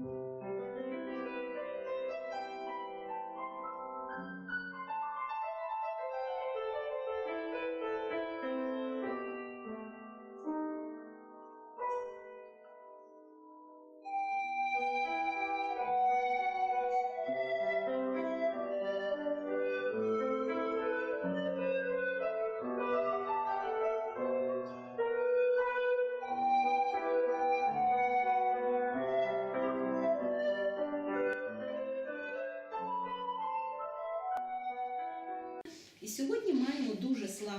І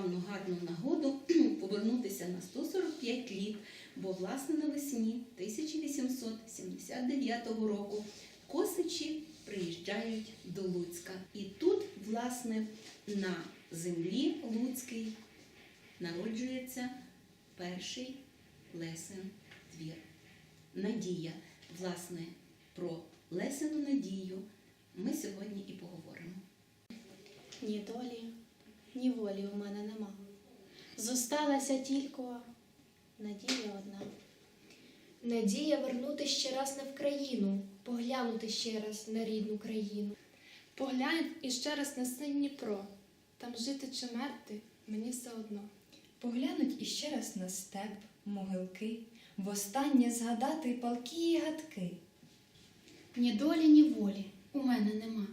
славну гарну нагоду повернутися на 145 літ, бо власне навесні 1879 року косичі приїжджають до Луцька. І тут, власне, на землі Луцькій народжується перший Лесин твір. Надія. Власне, про Лесину надію ми сьогодні і поговоримо. Ні ні волі у мене нема. Зосталася тільки надія одна. Надія вернути ще раз на Вкраїну, поглянути ще раз на рідну країну. Поглянь іще раз на синь Дніпро, там жити чи мерти мені все одно. Поглянуть іще раз на степ, могилки, востаннє згадати палкі й гадки. Ні долі, ні волі у мене нема.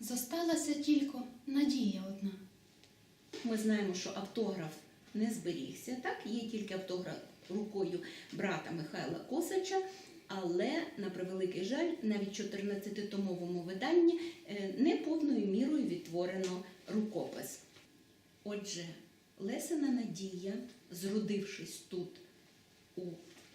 Зосталася тільки надія одна. Ми знаємо, що автограф не зберігся, так? Є тільки автограф рукою брата Михайла Косача, але, на превеликий жаль, навіть в 14-томовому виданні е, не повною мірою відтворено рукопис. Отже, Лесина Надія, зродившись тут у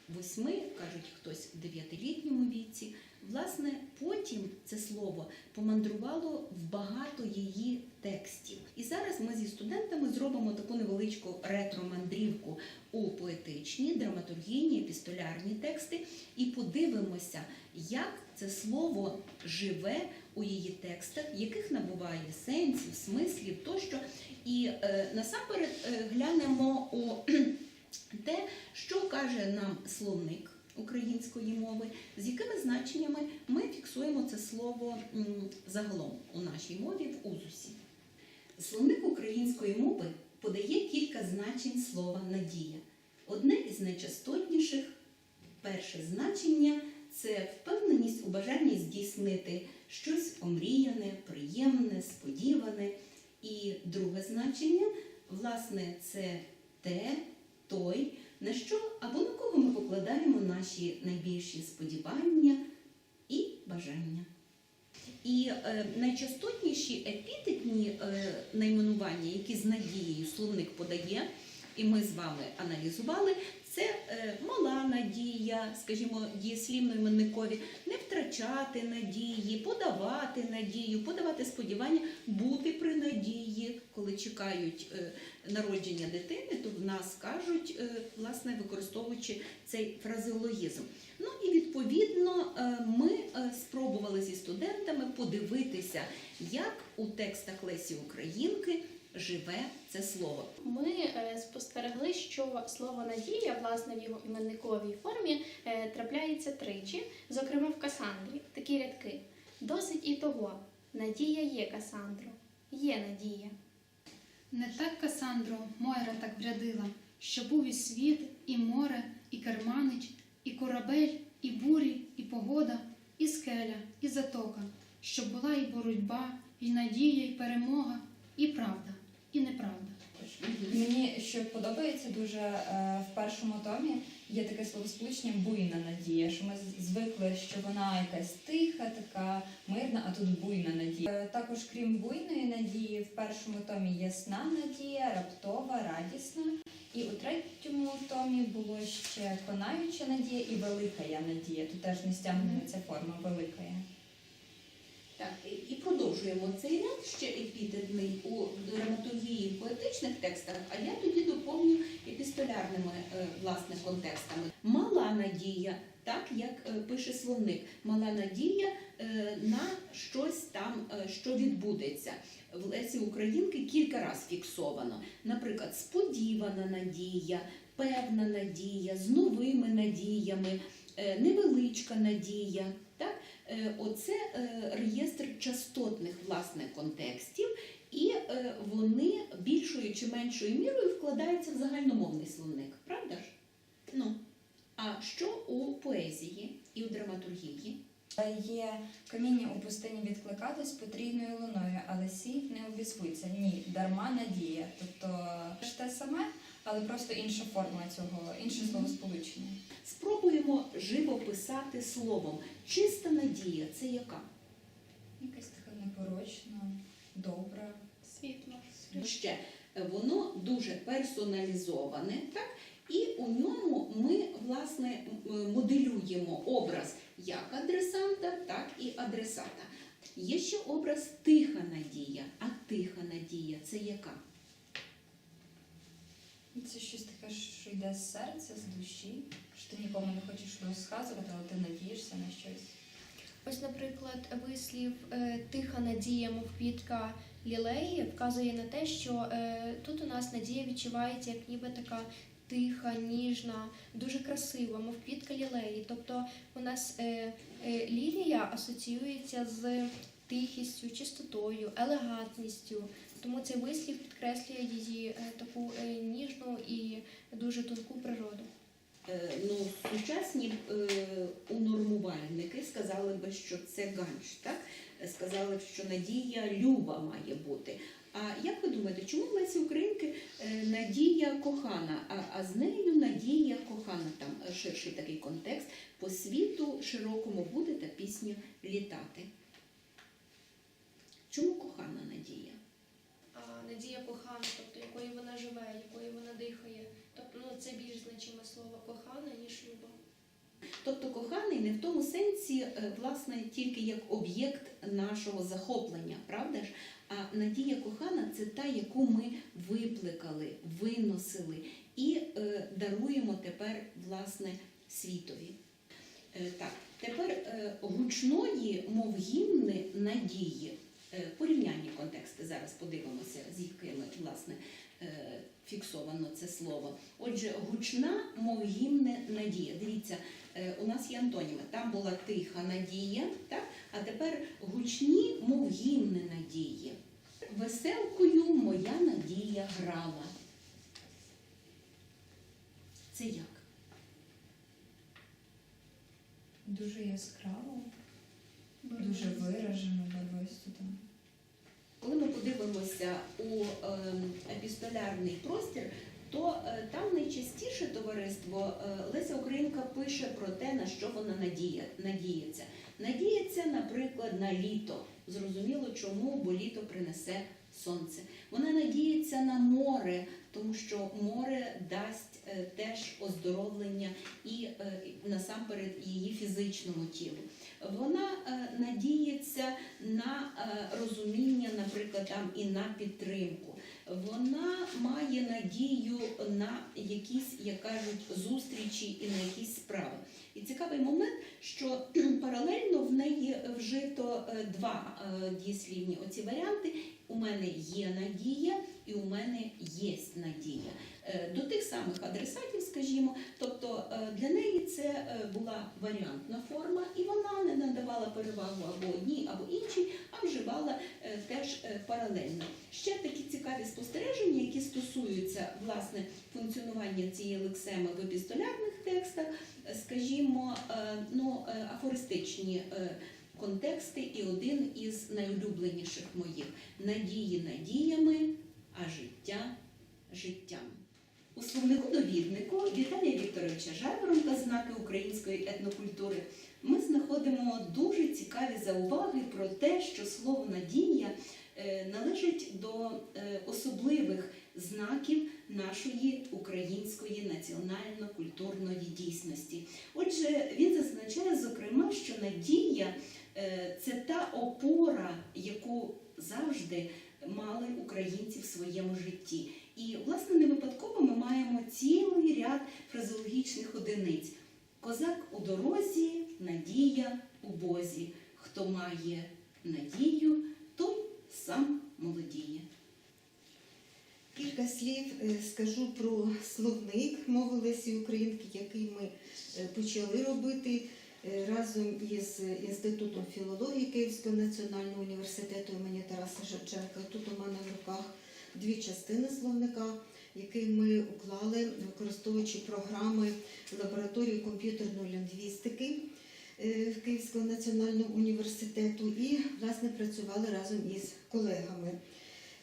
восьми, кажуть хтось в дев'ятилітньому віці, власне, потім це слово помандрувало в багато її текстів. І зараз ми зі студентами зробимо таку невеличку ретро-мандрівку у поетичні, драматургійні, епістолярні тексти і подивимося, як це слово живе у її текстах, яких набуває сенсів, смислів тощо. І е, насамперед е, глянемо у те, що каже нам словник української мови, з якими значеннями ми фіксуємо це слово загалом у нашій мові в узусі. Словник української мови подає кілька значень слова надія. Одне із найчастотніших перше значення це впевненість у бажанні здійснити щось омріяне, приємне, сподіване. І друге значення, власне, це те, той, на що або на кого ми покладаємо наші найбільші сподівання і бажання. І е, найчастотніші епітетні е, найменування, які з надією словник подає, і ми з вами аналізували, це е, мала надія, скажімо, дієслівно іменникові, не втрачати надії, подавати надію, подавати сподівання, бути при надії, коли чекають е, народження дитини, то в нас кажуть, е, власне, використовуючи цей фразеологізм. Ну і відповідно е, ми е, спробували зі студентами подивитися, як у текстах Лесі Українки живе це слово. Ми е, спостерегли, що слово надія, власне, в його іменниковій формі трапляється тричі, зокрема в Касандрі. Такі рядки. Досить і того. Надія є Касандро. Є надія. Не так, Касандро, Мойра так врядила, що був і світ, і море, і керманич, і корабель, і бурі, і погода, і скеля, і затока, що була і боротьба, і надія, і перемога, і правда, і неправда. Мені що подобається дуже е, в першому томі є таке словосполучення буйна надія, що ми звикли, що вона якась тиха, така мирна, а тут буйна надія. Е, Також, крім буйної надії, в першому томі ясна надія, раптова, радісна. І у третьому томі було ще конаюча надія і велика я надія. Тут теж не стягнеться форма велика я. Так, і- продовжуємо цей ряд ще епітетний у драматургії в поетичних текстах, а я тоді доповню епістолярними е, власне контекстами. Мала надія, так як е, пише словник, мала надія е, на щось там, що відбудеться. В Лесі Українки кілька разів фіксовано. Наприклад, сподівана надія, певна надія, з новими надіями. невеличка надія. Е, Оце е, реєстр частотних власне контекстів, і е, вони більшою чи меншою мірою вкладаються в загальномовний словник, правда ж? Ну, а що у поезії і у драматургії? Є каміння у пустині відкликатись потрійною луною, але сіль не обізвуться. Ні, дарма надія. Тобто ж те саме, але просто інша форма цього, інше словосполучення. Спробуємо живописати словом. Чиста надія це яка? Якась така непорочна, добра. Світло. Ще е, воно дуже персоналізоване, так? І у ньому ми власне моделюємо образ як адресанта, так і адресата. Є ще образ тиха надія. А тиха надія це яка? Це щось таке, що йде з серця, з душі, що ти нікому не хочеш розказувати, але ти надієшся на щось. Ось, наприклад, вислів е, тиха надія, мов квітка лілеї, вказує на те, що е, тут у нас надія відчувається як ніби така тиха, ніжна, дуже красива, мов квітка лілеї. Тобто у нас е, лілія асоціюється з тихістю, чистотою, елегантністю. Тому цей вислів підкреслює її е, таку е, ніжну і дуже тонку природу. Е, Ну, сучасні унормувальники сказали би, що це ганч, так? Сказали, що надія люба має бути. А як ви думаєте, чому в Лесі Українки надія кохана, а, а з нею надія кохана, там ширший такий контекст, по світу широкому буде та пісня літати? Чому кохана надія? Надія кохана, тобто якою вона живе, якою вона дихає. Тобто ну, це більш значиме слово кохана, ніж люба. Тобто коханий не в тому сенсі, е, власне, тільки як об'єкт нашого захоплення, правда ж? А надія кохана це та, яку ми викликали, виносили і е, даруємо тепер власне світові. Е, так, тепер е, гучної, мов гімни надії. Е, порівнянні контексти зараз подивимося, з якими власне е, фіксовано це слово. Отже, гучна, мов гімни надія. Дивіться, е, у нас є антоніми. Там була тиха надія, так? а тепер гучні, мов гімни надії. Веселкою моя надія грала. Це як? Дуже яскраво, дуже виражено, барвисто там. Коли ми подивимося у ем, епістолярний простір, то е, там найчастіше товариство е, Леся Українка пише про те, на що вона надія, надіється. Надіється, наприклад, на літо. Зрозуміло, чому, бо літо принесе сонце. Вона надіється на море, тому що море дасть е, теж оздоровлення і насамперед її фізичному тілу. Вона е, надіється на е, розуміння, наприклад, там і на підтримку. Вона має надію на якісь, як кажуть, зустрічі і на якісь справи. І цікавий момент, що паралельно в неї вжито е, два дієслівні оці варіанти. У мене є надія, і у мене є надія. Е, До тих самих адресатів, скажімо, тобто е, для неї це е, була варіантна форма, і вона не надавала перевагу або одній, або іншій, а вживала теж паралельно. Ще такі цікаві спостереження, які стосуються власне функціонування цієї лексеми в епістолярних текстах, скажімо, ну, афористичні. Контексти і один із найулюбленіших моїх надії надіями, а життя життям. У словнику довіднику Віталія Вікторовича Жайворонка знаки української етнокультури ми знаходимо дуже цікаві зауваги про те, що слово надія е, належить до е, особливих знаків нашої української національно-культурної дійсності. Отже, він зазначає, зокрема, що надія е, це та опора, яку завжди мали українці в своєму житті. І, власне, не випадково ми маємо цілий ряд фразеологічних одиниць. Козак у дорозі, надія у бозі. Хто має надію, той сам молодіє. Кілька слів е, скажу про словник мови Лесі Українки, який ми е, почали робити разом із Інститутом філології Київського національного університету імені Тараса Шевченка. Тут у мене в руках дві частини словника, який ми уклали, використовуючи програми лабораторії комп'ютерної лінгвістики е, Київського національного університету і власне працювали разом із колегами.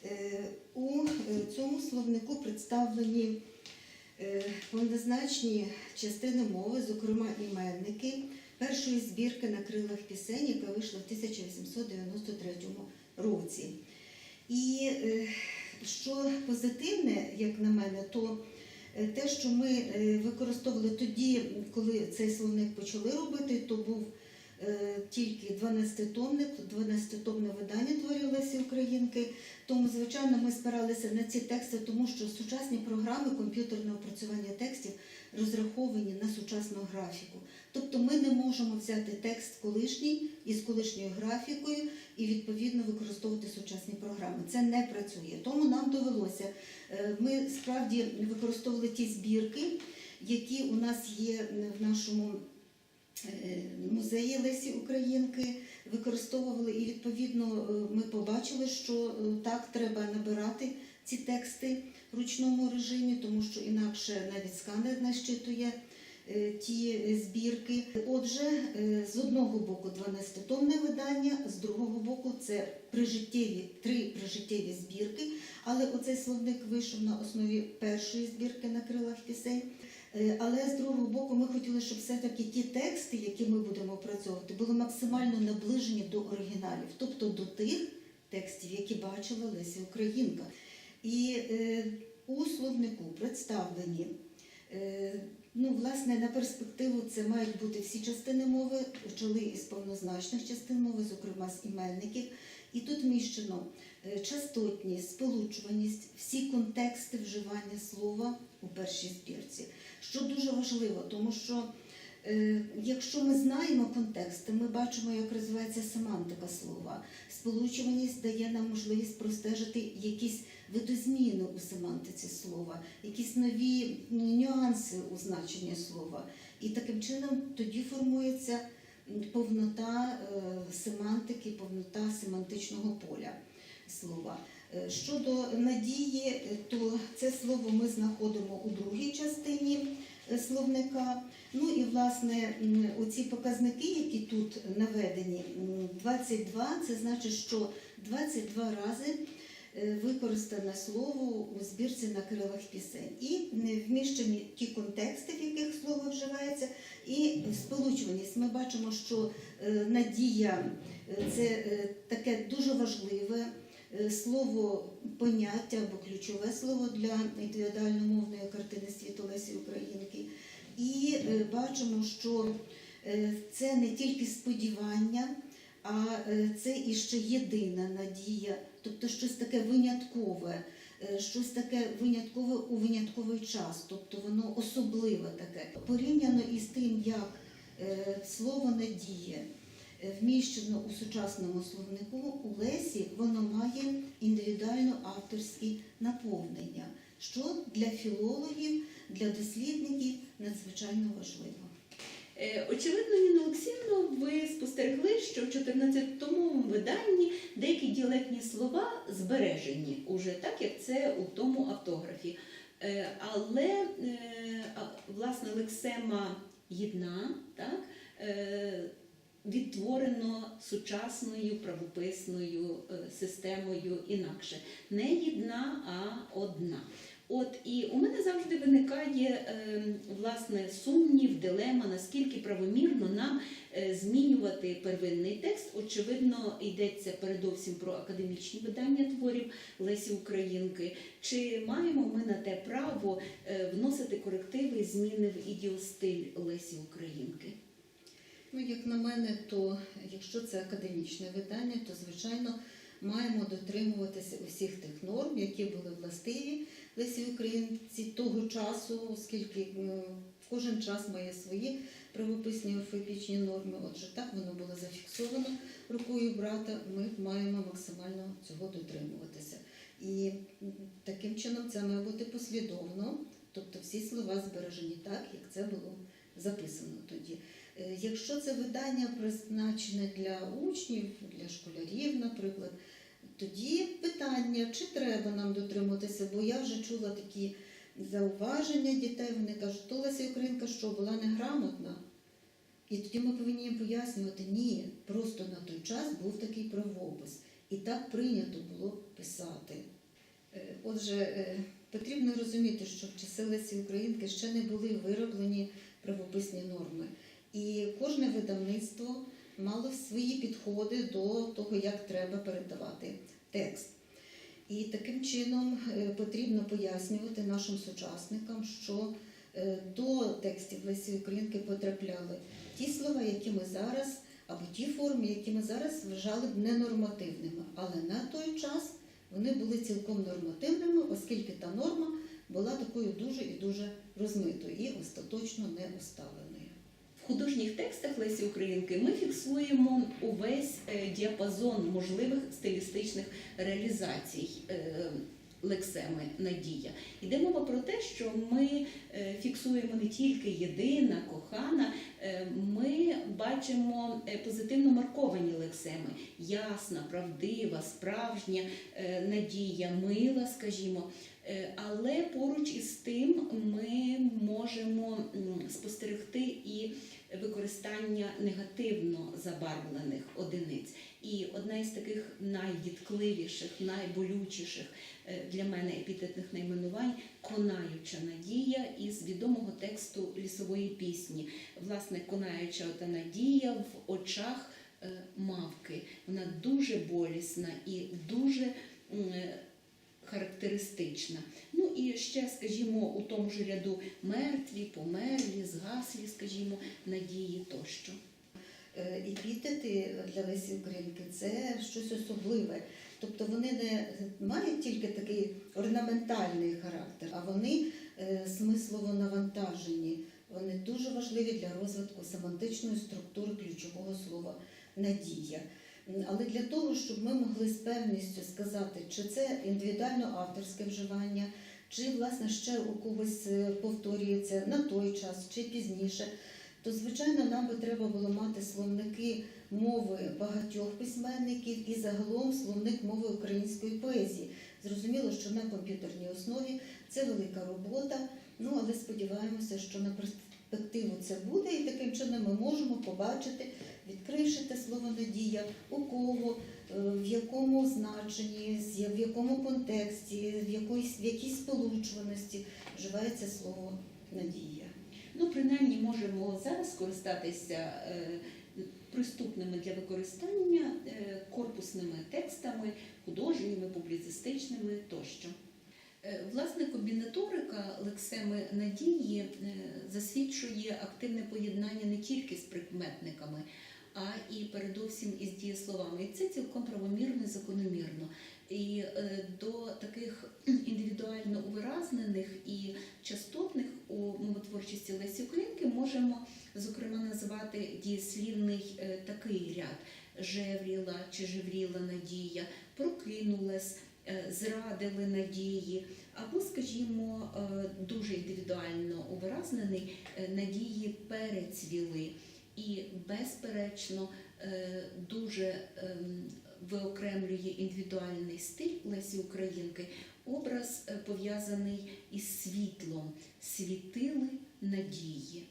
Е, У е, цьому словнику представлені е, повнозначні частини мови, зокрема іменники першої збірки на крилах пісень, яка вийшла в 1893 році. І е, що позитивне, як на мене, то е, те, що ми е, використовували тоді, коли цей словник почали робити, то був тільки 12-томник, 12-томне видання творів Лесі Українки. Тому, звичайно, ми спиралися на ці тексти, тому що сучасні програми комп'ютерного опрацювання текстів розраховані на сучасну графіку. Тобто ми не можемо взяти текст колишній із колишньою графікою і відповідно використовувати сучасні програми. Це не працює. Тому нам довелося. е, Ми справді використовували ті збірки, які у нас є в нашому е, музеї Лесі Українки. Використовували і відповідно е, ми побачили, що е, так треба набирати ці тексти в ручному режимі, тому що інакше навіть сканер не щитує е, ті е, збірки. Отже, е, з одного боку 12-томне видання, з другого боку це прижиттєві, три прижиттєві збірки, але оцей словник вийшов на основі першої збірки на крилах пісень. Е, Але з другого боку, ми хотіли, щоб все-таки ті тексти, які ми будемо опрацьовувати, були максимально наближені до оригіналів, тобто до тих текстів, які бачила Леся Українка. І е, у словнику представлені. Е, ну, власне, на перспективу це мають бути всі частини мови, почали із повнозначних частин мови, зокрема з іменників. І тут вміщено е, частотність, сполучуваність, всі контексти вживання слова у першій збірці. Що дуже важливо, тому що е, якщо ми знаємо контексти, ми бачимо, як розвивається семантика слова. Сполучуваність дає нам можливість простежити якісь видозміни у семантиці слова, якісь нові ну, нюанси у значенні слова. І таким чином тоді формується повнота е, семантики, повнота семантичного поля слова. Е, Щодо надії, е, то це слово ми знаходимо у другій частині словника. Ну і власне оці показники, які тут наведені, 22, це значить, що 22 рази використане слово у збірці на крилах пісень. І вміщені ті контексти, в яких і сполучуваність. Ми бачимо, що е, надія е, це е, таке дуже важливе е, слово поняття або ключове слово для ідеально-мовної картини світу Лесі Українки. І е, бачимо, що е, це не тільки сподівання, а е, це іще єдина надія, тобто щось таке виняткове, е, щось таке виняткове у винятковий час, тобто воно особливе таке. Порівняно із тим, як е, слово надія е, вміщено у сучасному словнику у Лесі, воно має індивідуально авторське наповнення, що для філологів, для дослідників надзвичайно важливо. Е, Очевидно, Ніна Олексіївна, ви спостерегли, що в 14-тому виданні діалектні слова збережені уже так, як це у тому автографі. Е, Але е, власне лексема єдна, так, е, відтворено сучасною правописною системою інакше. Не єдна, а одна. От і у мене завжди виникає е, власне сумнів, дилема, наскільки правомірно нам е, змінювати первинний текст. Очевидно, йдеться передовсім про академічні видання творів Лесі Українки. Чи маємо ми на те право е, вносити корективи зміни в ідіостиль Лесі Українки? Ну, як на мене, то якщо це академічне видання, то звичайно маємо дотримуватися усіх тих норм, які були властиві Лесі Українці того часу, оскільки е, кожен час має свої правописні орфоепічні норми. Отже, так воно було зафіксовано рукою брата. Ми маємо максимально цього дотримуватися. І таким чином це має бути послідовно, тобто всі слова збережені так, як це було записано тоді. Е, Якщо це видання призначене для учнів, для школярів, наприклад, тоді питання, чи треба нам дотримуватися, бо я вже чула такі зауваження дітей, вони кажуть, то Леся Українка що, була неграмотна? І тоді ми повинні їм пояснювати, ні, просто на той час був такий правопис. І так прийнято було писати. Е, Отже, е, потрібно розуміти, що в часи Лесі Українки ще не були вироблені правописні норми. І кожне видавництво мало свої підходи до того, як треба передавати текст. І таким чином е, потрібно пояснювати нашим сучасникам, що е, до текстів Лесі Українки потрапляли ті слова, які ми зараз, або ті форми, які ми зараз вважали б ненормативними. Але на той час вони були цілком нормативними, оскільки та норма була такою дуже і дуже розмитою і остаточно не оставленою. Художніх текстах Лесі Українки ми фіксуємо увесь е, діапазон можливих стилістичних реалізацій е, лексеми Надія. Йде мова про те, що ми е, фіксуємо не тільки єдина, кохана, ми бачимо позитивно марковані лексеми: ясна, правдива, справжня надія, мила, скажімо. Але поруч із тим ми можемо спостерегти і використання негативно забарвлених одиниць. І одна із таких найвідкливіших, найболючіших е, для мене епітетних найменувань конаюча надія із відомого тексту лісової пісні. Власне, конаюча та надія в очах е, мавки. Вона дуже болісна і дуже е, характеристична. Ну і ще, скажімо, у тому ж ряду мертві, померлі, згаслі, скажімо, надії тощо. Епітети для Лесі Українки це щось особливе. Тобто вони не мають тільки такий орнаментальний характер, а вони е, смислово навантажені. Вони дуже важливі для розвитку семантичної структури ключового слова надія. Але для того, щоб ми могли з певністю сказати, чи це індивідуально авторське вживання, чи власне ще у когось е, повторюється на той час чи пізніше, то звичайно нам би треба було мати словники мови багатьох письменників і загалом словник мови української поезії. Зрозуміло, що на комп'ютерній основі це велика робота. Ну але сподіваємося, що на перспективу це буде, і таким чином ми можемо побачити, відкривши те слово надія, у кого, е, в якому значенні, в якому контексті, в якоїсь в якій сполучуваності вживається слово надія. Ну, принаймні, можемо зараз скористатися е, приступними для використання е, корпусними текстами, художніми, публіцистичними тощо. Власне, комбінаторика лексеми надії засвідчує активне поєднання не тільки з прикметниками, а і передовсім із дієсловами. І це цілком правомірно і закономірно. І е, до таких індивідуально увиразнених і частотних у мовотворчості Лесі Українки можемо, зокрема, називати дієслівний е, такий ряд: жевріла чи жевріла надія, прокинулась, е, зрадили надії, або, скажімо, дуже індивідуально увиразнений надії перецвіли. І, безперечно, е, дуже ем, виокремлює індивідуальний стиль Лесі Українки, образ е, пов'язаний із світлом, світили надії.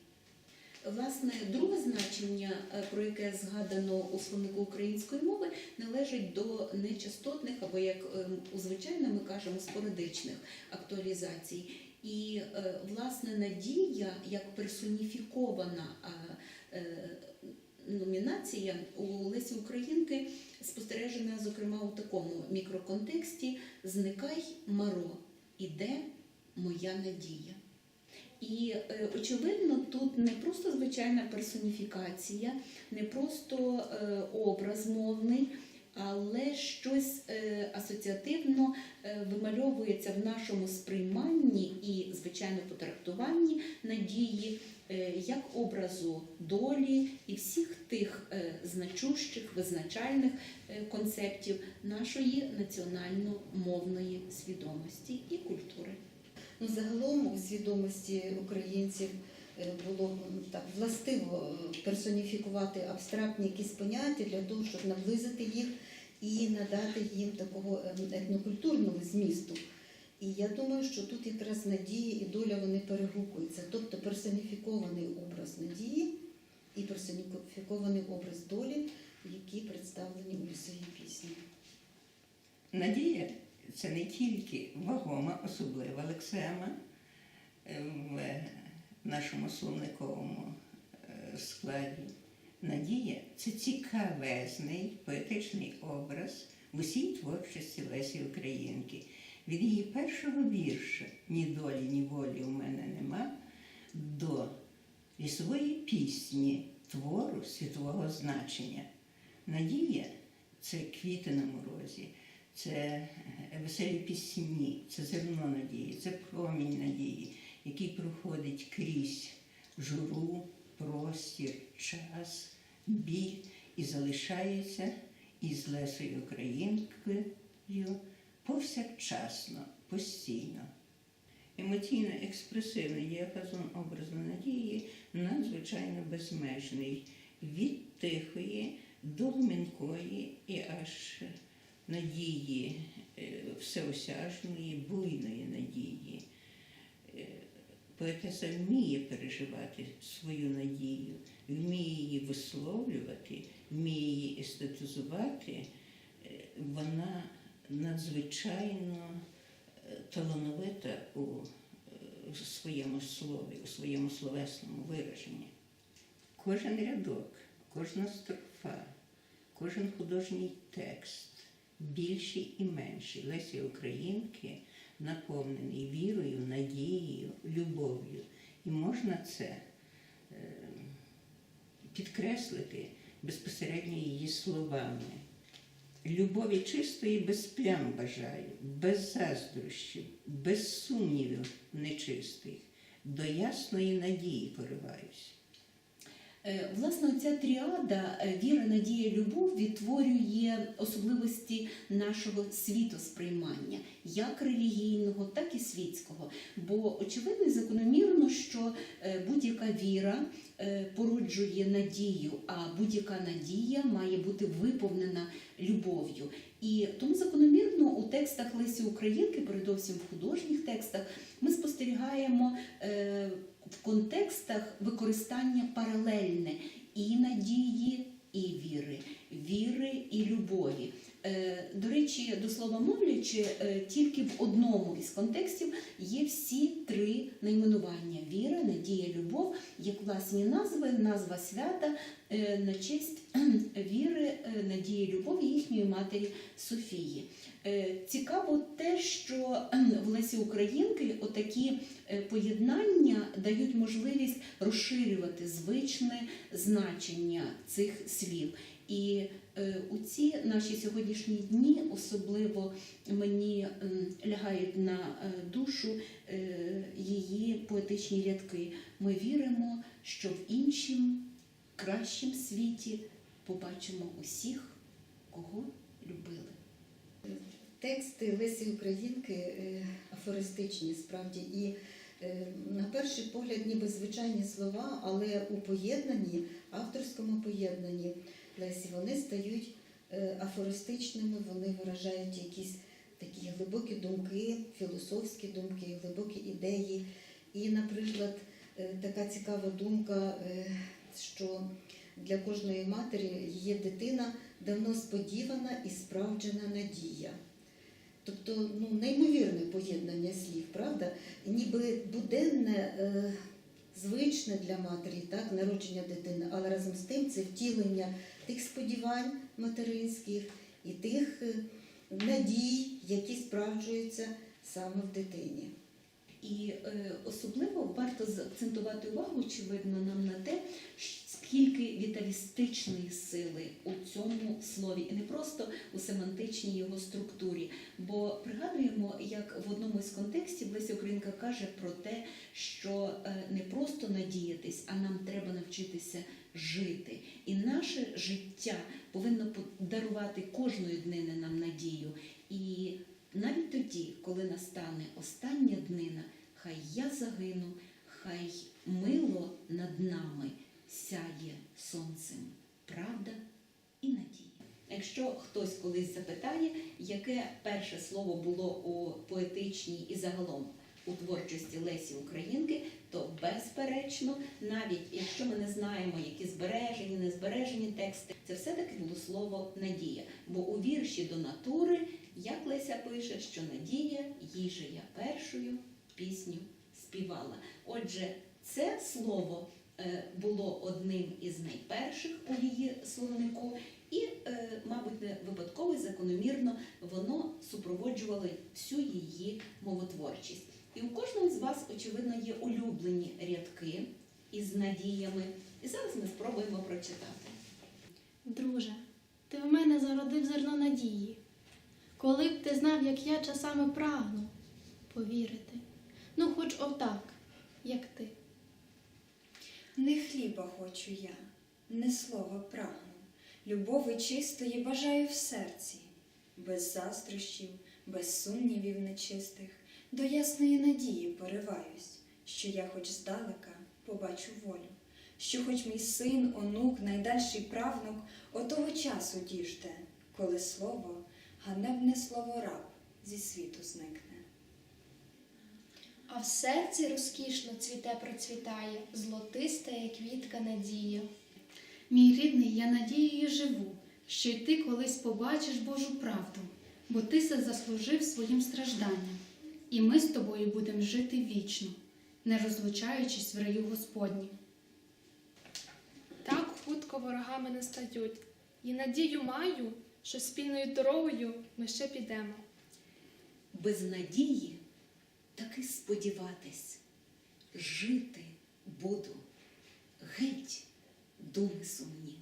Власне, друге значення, е, про яке згадано у словнику української мови, належить до нечастотних або, як е, у звичайно ми кажемо, спорадичних актуалізацій. І, власне, надія як персоніфікована номінація у Лесі Українки спостережена, зокрема, у такому мікроконтексті Зникай маро, іде моя надія. І е, очевидно, тут не просто звичайна персоніфікація, не просто е, образ мовний, але щось е, асоціативно е, вимальовується в нашому сприйманні і, звичайно, потрактуванні надії е, як образу долі і всіх тих е, значущих, визначальних е, концептів нашої національно-мовної свідомості і культури. Ну, загалом у свідомості українців е, було так властиво е, персоніфікувати абстрактні якісь поняття для того, щоб наблизити їх і надати їм такого ем, етнокультурного змісту. І я думаю, що тут якраз надії і доля вони перегукуються, тобто персоніфікований образ надії і персоніфікований образ долі, які представлені у лісовій пісні. Надія це не тільки вагома, особлива лексема е, в нашому словниковому е, складі. Надія це цікавезний поетичний образ в усій творчості Лесі Українки. Від її першого вірша Ні долі, ні волі у мене нема до лісової пісні, твору світового значення. Надія це квіти на морозі, це е, веселі пісні, це зерно надії, це промінь надії, який проходить крізь журу, простір, час, біль і залишається із Лесою Українкою повсякчасно, постійно. Емоційно експресивний діапазон образу надії надзвичайно безмежний від тихої до гмінкої і аж надії е, всеосяжної, буйної надії. Е, Поетеса вміє переживати свою надію, вміє її висловлювати, вміє її естетизувати. Е, Вона надзвичайно е, талановита у е, своєму слові, у своєму словесному вираженні. Кожен рядок, кожна строфа, кожен художній текст, більший і менший Лесі Українки наповнений вірою, надією, любов'ю. І можна це е, підкреслити безпосередньо її словами. Любові чистої без плям бажаю, без заздрощів, без сумнівів нечистих, до ясної надії пориваюсь. Е, Власне, ця тріада е, віра, надія, любов відтворює особливості нашого світосприймання, як релігійного, так і світського. Бо очевидно і закономірно, що е, будь-яка віра породжує надію, а будь-яка надія має бути виповнена любов'ю. І тому закономірно у текстах Лесі Українки, передовсім в художніх текстах, ми спостерігаємо в контекстах використання паралельне і надії, і віри, віри і любові. Е, До речі, до слова мовлячи, е, тільки в одному із контекстів є всі три найменування: віра, надія, любов, як власні назви, назва свята е, на честь віри, надії, любові їхньої матері Софії. Е, Цікаво те, що в Лесі Українки отакі е, поєднання дають можливість розширювати звичне значення цих слів. І е, у ці наші сьогоднішні дні особливо мені лягають на душу її поетичні рядки. Ми віримо, що в іншім кращім світі побачимо усіх, кого любили. Тексти Лесі Українки е, афористичні справді і е, на перший погляд ніби звичайні слова, але у поєднанні, авторському поєднанні Лесі вони стають е, афористичними, вони виражають якісь такі глибокі думки, філософські думки, глибокі ідеї. І, наприклад, така цікава думка, що для кожної матері є дитина давно сподівана і справджена надія. Тобто ну, неймовірне поєднання слів, правда? Ніби буденне, е, звичне для матері, так, народження дитини, але разом з тим це втілення тих сподівань материнських і тих е, надій, які справджуються саме в дитині. І е, особливо варто заакцентувати увагу, очевидно, нам на те, щ- скільки від капіталістичної сили у цьому слові, і не просто у семантичній його структурі. Бо пригадуємо, як в одному із контекстів Леся Українка каже про те, що е, не просто надіятись, а нам треба навчитися жити. І наше життя повинно подарувати кожної днини нам надію. І навіть тоді, коли настане остання днина, хай я загину, хай мило над нами сяє сонцем правда і надія. Якщо хтось колись запитає, яке перше слово було у поетичній і загалом у творчості Лесі Українки, то безперечно, навіть якщо ми не знаємо, які збережені, незбережені тексти, це все-таки було слово надія. Бо у вірші до натури, як Леся пише, що надія їй я першою пісню співала. Отже, це слово було одним із найперших у її словнику, і, е, мабуть, не випадково і закономірно воно супроводжувало всю її мовотворчість. І у кожного з вас, очевидно, є улюблені рядки із надіями. І зараз ми спробуємо прочитати. Друже, ти в мене зародив зерно надії. Коли б ти знав, як я часами прагну повірити, ну хоч отак, як ти. Не хліба хочу я, не слова прагну, любови чистої бажаю в серці, без заздрощів, без сумнівів нечистих, до ясної надії пориваюсь, що я хоч здалека побачу волю, що хоч мій син, онук, найдальший правнук отого часу діжде, коли слово, ганебне слово раб зі світу зникне. А в серці розкішно цвіте процвітає, золотиста, як квітка надія. Мій рідний, я надією живу, що й ти колись побачиш Божу правду, бо ти се заслужив своїм стражданням, і ми з тобою будемо жити вічно, не розлучаючись в раю Господнім. Так хутко ворогами не стають. І надію маю, що спільною дорогою ми ще підемо. Без надії таки сподіватись, жити буду геть думи сумні.